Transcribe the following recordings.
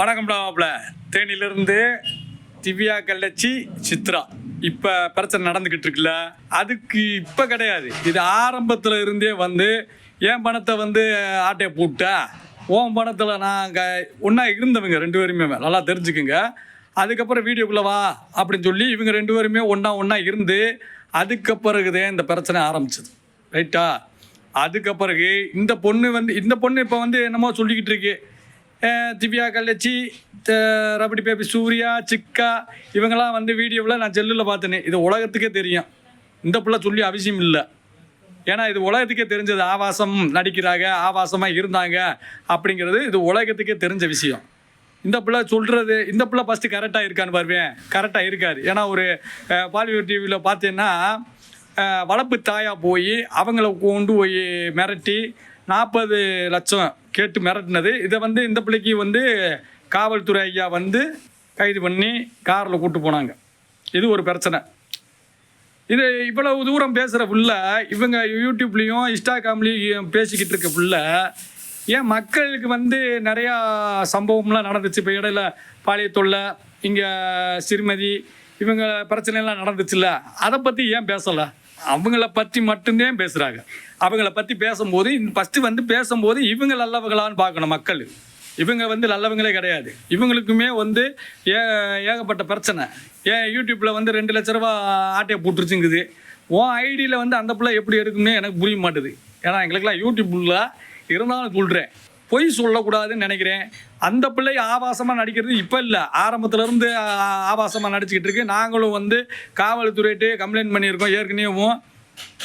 வணக்கம்டா மாப்பிள. தேனியிலிருந்து திவ்யா கள்ளச்சி சித்ரா. இப்போ பிரச்சனை நடந்துக்கிட்டு இருக்குல்ல? அதுக்கு இப்போ கிடையாது. இது ஆரம்பத்தில் இருந்தே வந்து என் பணத்தை வந்து ஆட்டையை போட்டா? உன் பணத்தில் நாங்கள் ஒன்றா இருந்தவங்க ரெண்டு பேருமே நல்லா தெரிஞ்சுக்குங்க. அதுக்கப்புறம் வீடியோக்குள்ளே வா அப்படின்னு சொல்லி இவங்க ரெண்டு பேருமே ஒன்றா ஒன்றா இருந்து அதுக்கு பிறகுதே இந்த பிரச்சனை ஆரம்பிச்சது. ரைட்டா? அதுக்கு பிறகு இந்த பொண்ணு வந்து இந்த பொண்ணு இப்போ வந்து என்னமோ சொல்லிக்கிட்டு இருக்கு. திவ்யா கள்ளச்சி ரபடி பேபி சூர்யா சிக்கா இவங்கெல்லாம் வந்து வீடியோவில் நான் செல்லில் பார்த்தேனே. இது உலகத்துக்கே தெரியும். இந்த பிள்ளை சொல்லி அவசியம் இல்லை. ஏன்னா இது உலகத்துக்கே தெரிஞ்சது. ஆவாசம் நடிக்கிறாங்க ஆவாசமாக இருந்தாங்க அப்படிங்கிறது இது உலகத்துக்கே தெரிஞ்ச விஷயம். இந்த பிள்ளை சொல்கிறது இந்த பிள்ளை ஃபஸ்ட்டு கரெக்டாக இருக்கான்னு பாருவேன் கரெக்டாக இருக்காது. ஏன்னா ஒரு பாலிவுட் டிவியில் பார்த்தீங்கன்னா வளர்ப்பு தாயாக போய் அவங்கள கொண்டு போய் மிரட்டி நாற்பது லட்சம் கேட்டு மிரட்டினது. இதை வந்து இந்த பிள்ளைக்கு வந்து காவல்துறை ஐயா வந்து கைது பண்ணி காரில் கூப்பிட்டு போனாங்க. இது ஒரு பிரச்சனை. இது இவ்வளவு தூரம் பேசுகிற புள்ள இவங்க யூடியூப்லேயும் இன்ஸ்டாகிராம்லேயும் பேசிக்கிட்டு இருக்க புள்ள ஏன் மக்களுக்கு வந்து நிறையா சம்பவம்லாம் நடந்துச்சு. இப்போ இடையில பாலிய இங்கே சிறுமதி இவங்க பிரச்சனைலாம் நடந்துச்சுல்ல? அதை பற்றி ஏன் பேசலை? அவங்கள பற்றி மட்டும்தான் பேசுகிறாங்க அவங்கள பற்றி பேசும்போது ஃபஸ்ட்டு வந்து பேசும்போது இவங்க நல்லவங்களான்னு பார்க்கணும் மக்கள். இவங்க வந்து நல்லவங்களே கிடையாது. இவங்களுக்குமே வந்து ஏ ஏகப்பட்ட பிரச்சனை. ஏன் யூடியூப்பில் வந்து ரெண்டு லட்ச ரூபா ஆட்டையை போட்டுருச்சுங்குது. உன் ஐடியில் வந்து அந்த பிள்ளை எப்படி எடுக்கும்னு எனக்கு புரிய மாட்டுது. ஏன்னா எங்களுக்கெல்லாம் யூடியூப்பில் இருந்தாலும் சொல்கிறேன் பொய் சொல்லக்கூடாதுன்னு நினைக்கிறேன். அந்த பிள்ளை ஆபாசமாக நடிக்கிறது இப்போ இல்லை. ஆரம்பத்துலேருந்து ஆபாசமாக நடிச்சுக்கிட்டு இருக்கு. நாங்களும் வந்து காவல்துறைட்டு கம்ப்ளைண்ட் பண்ணியிருக்கோம். ஏற்கனவேவும்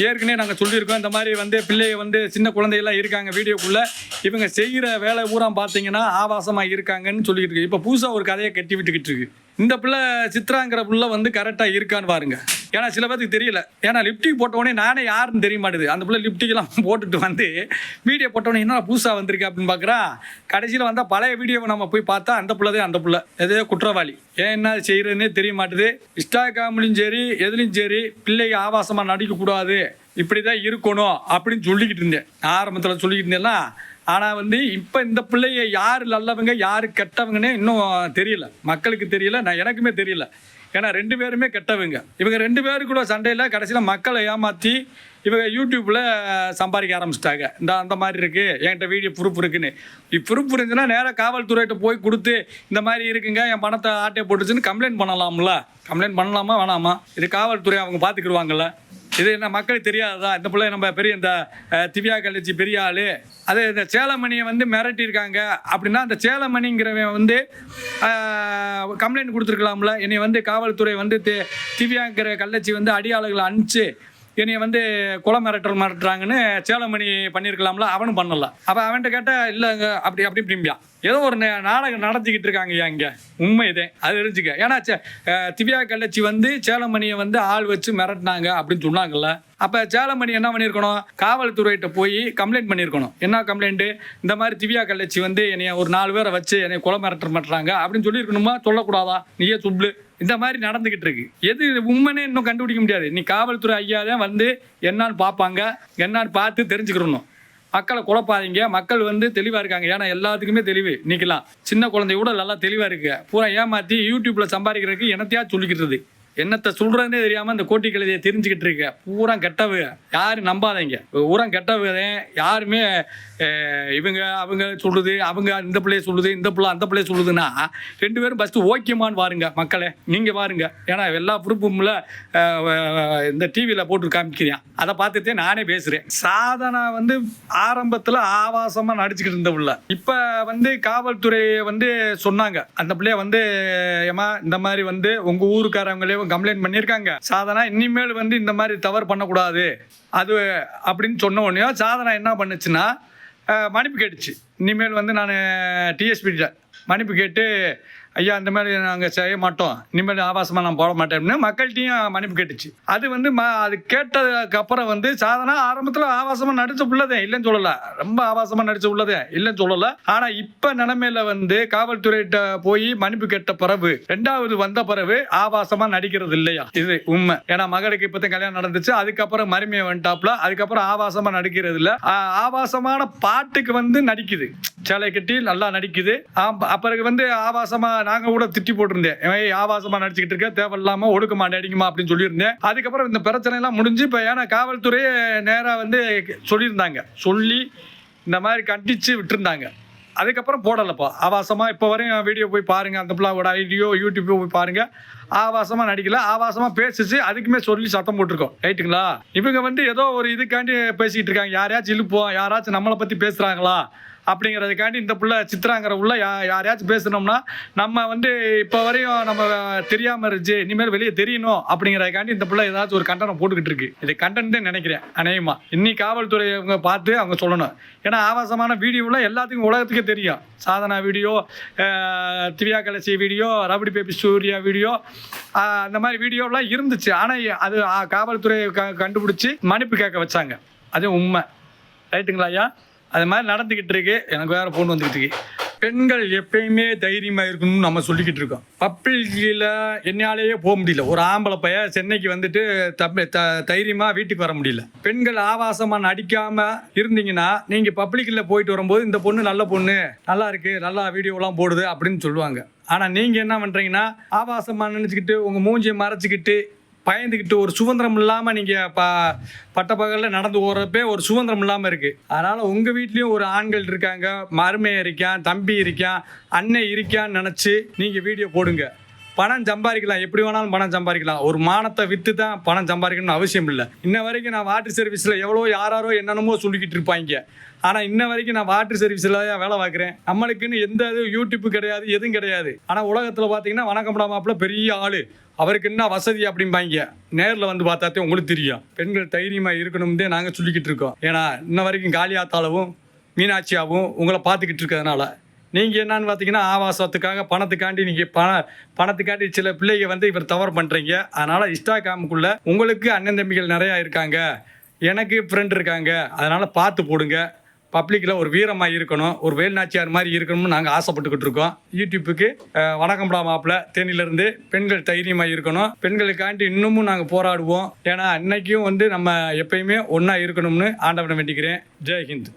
ஏற்கனவே நாங்கள் சொல்லியிருக்கோம். இந்த மாதிரி வந்து பிள்ளைய வந்து சின்ன குழந்தையெல்லாம் இருக்காங்க வீடியோக்குள்ளே. இவங்க செய்கிற வேலை பூரா பார்த்தீங்கன்னா ஆபாசமாக இருக்காங்கன்னு சொல்லிக்கிட்டு இருக்கு. இப்போ புதுசாக ஒரு கதையை கட்டி விட்டுக்கிட்டு இருக்கு. இந்த பிள்ளை சித்ராங்கிற பிள்ளை வந்து கரெக்டாக இருக்கான்னு பாருங்கள் ஏன்னா சில பேருக்கு தெரியல. ஏன்னா லிப்டிக் போட்டவொடனே நானே யாருன்னு தெரிய மாட்டேது. அந்த பிள்ளை லிப்டிக்கெல்லாம் போட்டுட்டு வந்து வீடியோ போட்டவொடனே என்ன புதுசாக வந்திருக்கு அப்படின்னு பார்க்குறான் கடைசியில் வந்தால் பழைய வீடியோவை நம்ம போய் பார்த்தா அந்த பிள்ளை தான் அந்த பிள்ளை. எதோ குற்றவாளி. ஏன் என்ன செய்கிறதுனே தெரிய மாட்டுது. இன்ஸ்டாகிராம்லையும் சரி எதுலையும் சரி பிள்ளைங்க ஆபாசமாக நடிக்கக்கூடாது இப்படி தான் இருக்கணும் அப்படின்னு சொல்லிக்கிட்டு இருந்தேன். ஆரம்பத்தில் சொல்லிக்கிட்டு இருந்தேன்னா ஆனால் வந்து இப்போ இந்த பிள்ளைய யார் நல்லவங்க யார் கெட்டவங்கன்னே இன்னும் தெரியல. மக்களுக்கு தெரியல நான் எனக்குமே தெரியல. ஏன்னா ரெண்டு பேருமே கெட்டவங்க. இவங்க ரெண்டு பேரும் கூட சண்டையில் கடைசியில் மக்களை ஏமாற்றி இவங்க யூடியூப்பில் சம்பாதிக்க ஆரம்பிச்சிட்டாங்க. இந்த அந்த மாதிரி இருக்குது என்கிட்ட வீடியோ ப்ரூஃப் இருக்குன்னு. ப்ரூஃப் இருந்துச்சுன்னா நேராக காவல்துறையிட்ட போய் கொடுத்து இந்த மாதிரி இருக்குங்க என் பணத்தை ஆட்டையை போட்டுச்சுன்னு கம்ப்ளைண்ட் பண்ணலாம்ல. கம்ப்ளைண்ட் பண்ணலாமா வேணாமா? இது காவல்துறை அவங்க பார்த்துக்கிடுவாங்கல்ல இது என்ன மக்களுக்கு தெரியாததா? இந்த பிள்ளை நம்ம பெரிய இந்த திவ்யா கழிச்சி பெரிய ஆளு. அது இந்த சேலமணியை வந்து மிரட்டியிருக்காங்க. அப்படின்னா அந்த சேலமணிங்கிறவன் வந்து கம்ப்ளைண்ட் கொடுத்துருக்கலாம்ல. என்னை வந்து காவல்துறை வந்து திவ்யாங்கிற கள்ளச்சி வந்து அடியாளர்களை அனுப்பிச்சு என்னைய வந்து குல மிரட்டல் மிரட்டுறாங்கன்னு சேலமணி பண்ணியிருக்கலாம்ல அவனும் பண்ணல. அப்போ அவன்கிட்ட கேட்டால் இல்லைங்க அப்படி அப்படி இப்படிம்பியா ஏதோ ஒரு நாடகம் நடத்திக்கிட்டு இருக்காங்க ஐயா இங்கே? உண்மை இதே. அது தெரிஞ்சுக்க ஏன்னா சே- திவ்யா கள்ளச்சி வந்து சேலமணியை வந்து ஆள் வச்சு மிரட்டினாங்க அப்படின்னு சொன்னாங்கல்ல. அப்போ சேலமணி என்ன பண்ணியிருக்கணும் காவல்துறையிட்ட போய் கம்ப்ளைண்ட் பண்ணியிருக்கணும் என்ன கம்ப்ளைண்ட்டு இந்த மாதிரி திவ்யா கள்ளச்சி வந்து என்னைய ஒரு நாலு பேரை வச்சு என்னை குல மிரட்டர் மாட்டுறாங்க அப்படின்னு சொல்லியிருக்கணுமா? சொல்லக்கூடாதா? நீயே சொல்லு. இந்த மாதிரி நடந்துகிட்டு இருக்கு. எது உண்மைனே இன்னும் கண்டுபிடிக்க முடியாது. நீ காவல்துறை ஐயா தான் வந்து என்னன்னு பார்ப்பாங்க. என்னன்னு பார்த்து தெரிஞ்சுக்கிறணும். மக்களை குழப்பாதீங்க. மக்கள் வந்து தெளிவாக இருக்காங்க. ஏன்னா எல்லாத்துக்குமே தெளிவு. இன்னைக்கெல்லாம் சின்ன குழந்தை கூட நல்லா தெளிவாக இருக்கு. பூரா ஏமாற்றி யூடியூப்பில் சம்பாதிக்கிறதுக்கு என்னத்தையா சொல்லிக்கிறது என்னத்தை சொல்கிறதுனே தெரியாமல் இந்த கோட்டி கழுதையை தெரிஞ்சுக்கிட்டு இருக்க. பூரா கெட்டவ யாரும் நம்பாதீங்க. பூரா கெட்டவங்க யாருமே இவங்க அவங்க சொல்லுது அவங்க இந்த பிள்ளைய சொல்லுது இந்த பிள்ளை அந்த பிள்ளைய சொல்லுதுன்னா ரெண்டு பேரும் ஃபஸ்ட்டு ஓகேமான்னு பாருங்க மக்களே. நீங்கள் பாருங்க ஏன்னா எல்லா ப்ரூஃபும்ல இந்த டிவியில் போட்டு காமிக்கிறேன். அதை பார்த்துட்டே நானே பேசுகிறேன் சாதனா வந்து ஆரம்பத்தில் ஆபாசமாக நடிச்சுக்கிட்டு இருந்த பிள்ளை. இப்போ வந்து காவல்துறை வந்து சொன்னாங்க. அந்த பிள்ளைய வந்து ஏமா இந்த மாதிரி வந்து உங்கள் ஊருக்காரங்களே கம்ப்ளைண்ட் பண்ணியிருக்காங்க. சாதனா இனிமேல் வந்து இந்த மாதிரி தவறு பண்ணக்கூடாது. அது அப்படின்னு சொன்ன உடனே சாதனா என்ன பண்ணுச்சுன்னா மன்னிப்பு கேட்டுச்சு. இனிமேல் வந்து நான் டிஎஸ்பிட்ட மன்னிப்பு கேட்டு ஐயா அந்த மாதிரி நாங்கள் செய்ய மாட்டோம். இனிமேல் ஆபாசமாக நான் போட மாட்டேன்னு மக்கள்கிட்டையும் மன்னிப்பு கேட்டுச்சு. அது வந்து ம அது கேட்டதுக்கு அப்புறம் வந்து சாதனா ஆரம்பத்தில் ஆபாசமாக நடிச்சு உள்ளதே இல்லைன்னு சொல்லலை. ரொம்ப ஆபாசமாக நடிச்சு உள்ளதே இல்லைன்னு சொல்லலை. ஆனால் இப்போ நிலைமையில வந்து காவல்துறையிட்ட போய் மன்னிப்பு கேட்ட பிறகு ரெண்டாவது வந்த பிறகு ஆபாசமாக நடிக்கிறது இல்லையா? இது உண்மை. ஏன்னா மகளுக்கு இப்போ கல்யாணம் நடந்துச்சு. அதுக்கப்புறம் மருமையை வந்துட்டாப்ல அதுக்கப்புறம் ஆபாசமாக நடிக்கிறது இல்லை ஆபாசமான பாட்டுக்கு வந்து நடிக்குது. சேலை கட்டி நல்லா நடிக்குது. அப்புறம் வந்து ஆபாசமா நாங்க கூட திட்டி போட்டிருந்தேன். ஏய் ஆபாசமா நடிச்சுக்கிட்டு இருக்க தேவையில்லாம ஒடுக்கமா நடிக்குமா அப்படின்னு சொல்லியிருந்தேன். அதுக்கப்புறம் இந்த பிரச்சனை எல்லாம் முடிஞ்சு இப்போ ஏன்னா காவல்துறையே நேரா வந்து சொல்லியிருந்தாங்க. சொல்லி இந்த மாதிரி கண்டிச்சு விட்டுருந்தாங்க. அதுக்கப்புறம் போடலைப்பா. ஆபாசமா இப்போ வரையும் வீடியோ போய் பாருங்க. அந்த பிள்ளாவோட ஐடியோ யூடியூப் போய் பாருங்க. ஆபாசமா நடிக்கல. ஆபாசமா பேசிச்சு. அதுக்குமே சொல்லி சத்தம் போட்டிருக்கோம். ரைட்டுங்களா? இவங்க வந்து ஏதோ ஒரு இதுக்காண்டி பேசிக்கிட்டு இருக்காங்க. யாரையாச்சும் இழுப்போம். யாராச்சும் நம்மளை பத்தி பேசுறாங்களா? அப்படிங்கிறதுக்காண்டி இந்த புள்ள சித்ராங்கிற உள்ள யா யாரையாச்சும் பேசுனோம்னா நம்ம வந்து இப்போ வரையும் நம்ம தெரியாமல் இருந்துச்சு இனிமேல் வெளியே தெரியணும் அப்படிங்கிறதுக்காண்டி இந்த புள்ள ஏதாச்சும் ஒரு கண்டனம் போட்டுக்கிட்டு இருக்கு. இது கண்டென்ட் தான் நினைக்கிறேன் அநேகமா. இன்னி காவல்துறை அவங்க பார்த்து அவங்க சொல்லணும். ஏன்னா ஆபாசமான வீடியோவில் எல்லாத்துக்கும் உலகத்துக்கே தெரியும். Sadhana video Divya Kallachi video rowdy baby Surya video அந்த மாதிரி வீடியோலாம் இருந்துச்சு. ஆனால் அது காவல்துறையை காவல்துறை க கண்டுபிடிச்சி மன்னிப்பு கேட்க வச்சாங்க. அது உண்மை. ரைட்டுங்களா ஐயா? அது மாதிரி நடந்துக்கிட்டு இருக்கு எனக்கு வேற பொண்ணு வந்துக்கிட்டு இருக்கு. பெண்கள் எப்பயுமே தைரியமாக இருக்கணும்னு நம்ம சொல்லிக்கிட்டு இருக்கோம். பப்ளிக்கில் என்னாலேயே போக முடியல. ஒரு ஆம்பளை பையன் சென்னைக்கு வந்துட்டு தப்பி த தைரியமாக வீட்டுக்கு வர முடியல. பெண்கள் ஆபாசமாக நடிக்காமல் இருந்தீங்கன்னா நீங்கள் பப்ளிக்கில் போயிட்டு வரும்போது இந்த பொண்ணு நல்ல பொண்ணு நல்லா இருக்கு நல்லா வீடியோலாம் போடுது அப்படின்னு சொல்லுவாங்க. ஆனால் நீங்கள் என்ன பண்ணுறீங்கன்னா ஆபாசமாக நினச்சிக்கிட்டு உங்கள் மூஞ்சியை மறைச்சிக்கிட்டு பயந்துக்கிட்டு ஒரு சுதந்திரம் இல்லாமல் நீங்கள் ப பட்டப்பகலில் நடந்து போகிறப்பே ஒரு சுதந்திரம் இல்லாமல் இருக்குது அதனால் உங்கள் வீட்லேயும் ஒரு ஆண்கள் இருக்காங்க மருமை இருக்கான் தம்பி இருக்கான் அண்ணன் இருக்கான்னு நினச்சி நீங்கள் வீடியோ போடுங்க. பணம் சம்பாதிக்கலாம். எப்படி வேணாலும் பணம் சம்பாதிக்கலாம். ஒரு மானத்தை விற்று தான் பணம் சம்பாதிக்கணும்னு அவசியம் இல்லை. இன்ன வரைக்கும் நான் வாட்டர் சர்வீஸில் எவ்வளோ யாராரோ என்னென்னமோ சொல்லிக்கிட்டு இருப்பாங்க. ஆனால் இன்ன வரைக்கும் நான் வாட்டர் சர்வீஸில் தான் வேலை பார்க்குறேன். நம்மளுக்குன்னு எந்த இது யூடியூப் கிடையாது எதுவும் கிடையாது. ஆனால் உலகத்தில் பார்த்தீங்கன்னா வணக்கம்டா மாப்பிள்ள பெரிய ஆள். அவருக்கு என்ன வசதி அப்படிம்பாங்க. நேரில் வந்து பார்த்தாத்தே உங்களுக்கு தெரியும். பெண்கள் தைரியமாக இருக்கணும்னு நாங்கள் சொல்லிக்கிட்டு இருக்கோம். ஏன்னா இன்ன வரைக்கும் காளியாத்தாளவும் மீனாட்சியாவும் உங்களை பார்த்துக்கிட்டு இருக்கிறதுனால. நீங்கள் என்னன்னு பார்த்தீங்கன்னா ஆவாசத்துக்காக பணத்துக்காண்டி நீங்கள் பண பணத்துக்காண்டி சில பிள்ளைங்க வந்து இவர் தவறு பண்ணுறீங்க அதனால் இன்ஸ்டாகிராமுக்குள்ளே உங்களுக்கு அண்ணன் தம்பிகள் நிறையா இருக்காங்க. எனக்கு ஃப்ரெண்ட் இருக்காங்க. அதனால் பார்த்து போடுங்க. பப்ளிக்கில் ஒரு வீரமாக இருக்கணும். ஒரு வேல்நாச்சியார் மாதிரி இருக்கணும்னு நாங்கள் ஆசைப்பட்டுக்கிட்டு இருக்கோம். யூடியூப்புக்கு அஹ், வணக்கம்டா மாப்பிள்ள தேனியிலேருந்து பெண்கள் தைரியமாக இருக்கணும். பெண்களுக்காண்டி இன்னமும் நாங்கள் போராடுவோம். ஏன்னா அன்னைக்கும் வந்து நம்ம எப்பயுமே ஒன்றா இருக்கணும்னு ஆண்டவனை வேண்டிக்கிறேன். ஜெய் ஹிந்த்.